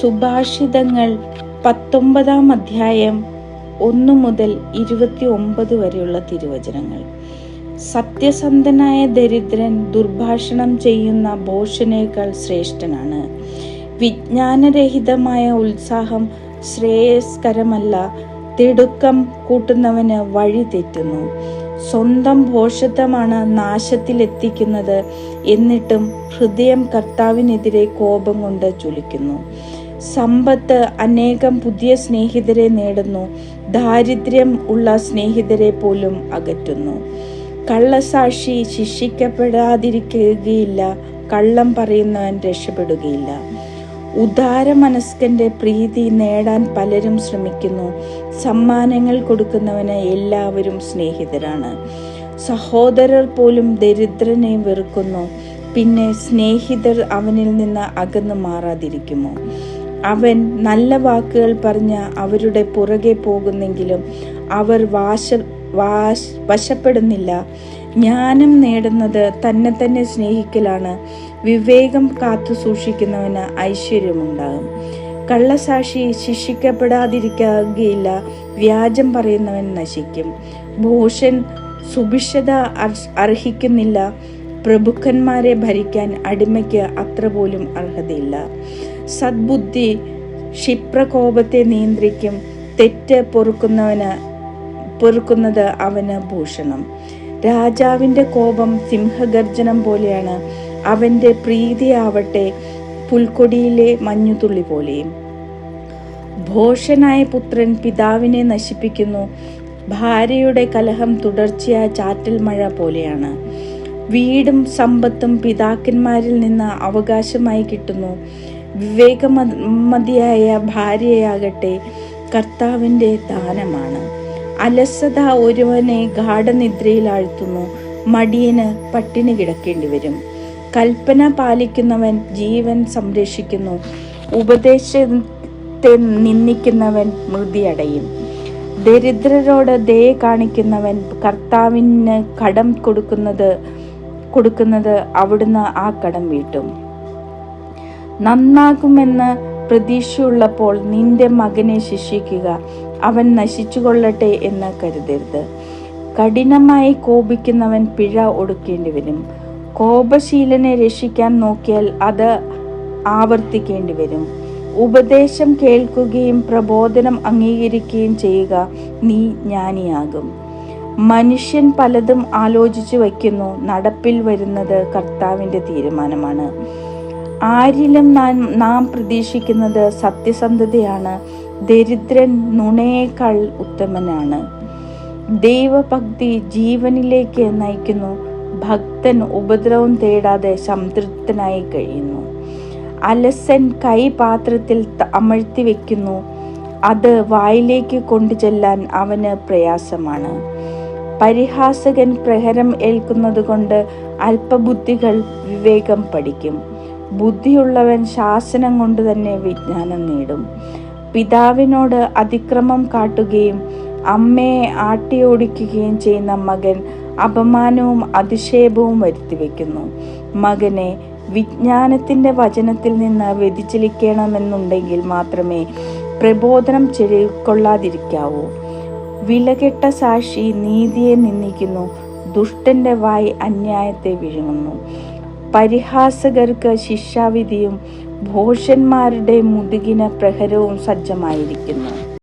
സുഭാഷിതങ്ങൾ പത്തൊമ്പതാം അധ്യായം ഒന്നു മുതൽ ഇരുപത്തി ഒമ്പത് വരെയുള്ള തിരുവചനങ്ങൾ. സത്യസന്ധനായ ദരിദ്രൻ ദുർഭാഷണം ചെയ്യുന്ന ഭോഷനേക്കാൾ ശ്രേഷ്ഠനാണ്. വിജ്ഞാനരഹിതമായ ഉത്സാഹം ശ്രേയസ്കരമല്ല തിടുക്കം കൂട്ടുന്നവന് വഴി തെറ്റുന്നു. സ്വന്തം ഭോഷത്വമാണ് നാശത്തിലെത്തിക്കുന്നത്. എന്നിട്ടും ഹൃദയം കർത്താവിനെതിരെ കോപം കൊണ്ട് ചൊലിക്കുന്നു സമ്പത്ത് അനേകം പുതിയ സ്നേഹിതരെ നേടുന്നു. ദാരിദ്ര്യം ഉള്ള സ്നേഹിതരെ പോലും അകറ്റുന്നു. കള്ളസാക്ഷി ശിക്ഷിക്കപ്പെടാതിരിക്കുകയില്ല. കള്ളം പറയുന്നവൻ രക്ഷപ്പെടുകയില്ല. ഉദാരമനസ്കന്റെ പ്രീതി നേടാൻ പലരും ശ്രമിക്കുന്നു. സമ്മാനങ്ങൾ കൊടുക്കുന്നവന് എല്ലാവരും സ്നേഹിതരാണ്. സഹോദരർ പോലും ദരിദ്രനെ വെറുക്കുന്നു. പിന്നെ സ്നേഹിതർ അവനിൽ നിന്ന് അകന്നു മാറാതിരിക്കുമോ? അവൻ നല്ല വാക്കുകൾ പറഞ്ഞ് അവരുടെ പുറകെ പോകുന്നെങ്കിലും അവർ വാശ വാശ വശപ്പെടുന്നില്ല. ജ്ഞാനം നേടുന്നത് തന്നെ തന്നെ സ്നേഹിക്കലാണ്. വിവേകം കാത്തു സൂക്ഷിക്കുന്നവന് ഐശ്വര്യമുണ്ടാകും. കള്ളസാക്ഷി ശിക്ഷിക്കപ്പെടാതിരിക്കുകയില്ല വ്യാജം പറയുന്നവൻ നശിക്കും. ഭൂഷൻ സുഭിക്ഷത അർഹിക്കുന്നില്ല പ്രഭുക്കന്മാരെ ഭരിക്കാൻ അടിമയ്ക്ക് അത്ര പോലും അർഹതയില്ല. സദ്ബുദ്ധി ക്ഷിപ്രകോപത്തെ നിയന്ത്രിക്കും തെറ്റ് പൊറുക്കുന്നവന് പൊറുക്കുന്നത് അവന് ഭൂഷണം. രാജാവിന്റെ കോപം സിംഹഗർജനം പോലെയാണ് അവന്റെ പ്രീതിയാവട്ടെ പുൽക്കൊടിയിലെ മഞ്ഞുതുള്ളി പോലെയും. ഭോഷനായ പുത്രൻ പിതാവിനെ നശിപ്പിക്കുന്നു. ഭാര്യയുടെ കലഹം തുടർച്ചയായ ചാറ്റൽ മഴ പോലെയാണ്. വീടും സമ്പത്തും പിതാക്കന്മാരിൽ നിന്ന് അവകാശമായി കിട്ടുന്നു. വിവേകമതിയായ ഭാര്യയാകട്ടെ കർത്താവിന്റെ ദാനമാണ്. അലസത ഒരുവനെ ഗാഠനിദ്രയിൽ ആഴ്ത്തുന്നു. മടിയന് പട്ടിണി കിടക്കേണ്ടി വരും. കൽപ്പന പാലിക്കുന്നവൻ ജീവൻ സംരക്ഷിക്കുന്നു. ഉപദേശത്തെ നിന്ദിക്കുന്നവൻ മൃതിയടയും. ദരിദ്രരോട് ദയ കാണിക്കുന്നവൻ കർത്താവിന് കടം കൊടുക്കുന്നത് കൊടുക്കുന്നത് അവിടുന്ന് ആ കടം വീട്ടും. നന്നാകുമെന്ന് പ്രതീക്ഷയുള്ളപ്പോൾ നിന്റെ മകനെ ശിക്ഷിക്കുക. അവൻ നശിച്ചു കൊള്ളട്ടെ എന്ന് കരുതരുത്. കഠിനമായി കോപിക്കുന്നവൻ പിഴ ഒടുക്കേണ്ടി വരും. കോപശീലനെ രക്ഷിക്കാൻ നോക്കിയാൽ അത് ആവർത്തിക്കേണ്ടി വരും. ഉപദേശം കേൾക്കുകയും പ്രബോധനം അംഗീകരിക്കുകയും ചെയ്യുക നീ ജ്ഞാനിയാകും. മനുഷ്യൻ പലതും ആലോചിച്ചു വയ്ക്കുന്നു. നടപ്പിൽ വരുന്നത് കർത്താവിന്റെ തീരുമാനമാണ്. ആരിലും നാം നാം പ്രതീക്ഷിക്കുന്നത് സത്യസന്ധതയാണ്. ദരിദ്രൻ നുണയേക്കാൾ ഉത്തമനാണ്. ദൈവഭക്തി ജീവനിലേക്ക് നയിക്കുന്നു. ഭക്തൻ ഉപദ്രവം തേടാതെ സംതൃപ്തനായി കഴിയുന്നു. അലസൻ കൈ പാത്രത്തിൽ അമഴ്ത്തി വെക്കുന്നു. അത് വായിലേക്ക് കൊണ്ടുചെല്ലാൻ അവന് പ്രയാസമാണ്. പരിഹാസകൻ പ്രഹരം ഏൽക്കുന്നത് കൊണ്ട് അല്പബുദ്ധികൾ വിവേകം പഠിക്കും. ബുദ്ധിയുള്ളവൻ ശാസനം കൊണ്ട് തന്നെ വിജ്ഞാനം നേടും. പിതാവിനോട് അതിക്രമം കാട്ടുകയും അമ്മയെ ആട്ടിയോടിക്കുകയും ചെയ്യുന്ന മകൻ അപമാനവും അതിക്ഷേപവും വരുത്തിവെക്കുന്നു. മകനെ വിജ്ഞാനത്തിന്റെ വചനത്തിൽ നിന്ന് വ്യതിചലിക്കണമെന്നുണ്ടെങ്കിൽ മാത്രമേ പ്രബോധനം ചെവിക്കൊള്ളാതിരിക്കാവൂ. വിലകെട്ട സാക്ഷി നീതിയെ നിന്ദിക്കുന്നു. ദുഷ്ടന്റെ വായി അന്യായത്തെ വിഴുങ്ങുന്നു. പരിഹാസകർക്ക് ശിക്ഷാവിധിയും ഭോഷന്മാരുടെ മുതുകിന് പ്രഹരവും സജ്ജമായിരിക്കുന്നു.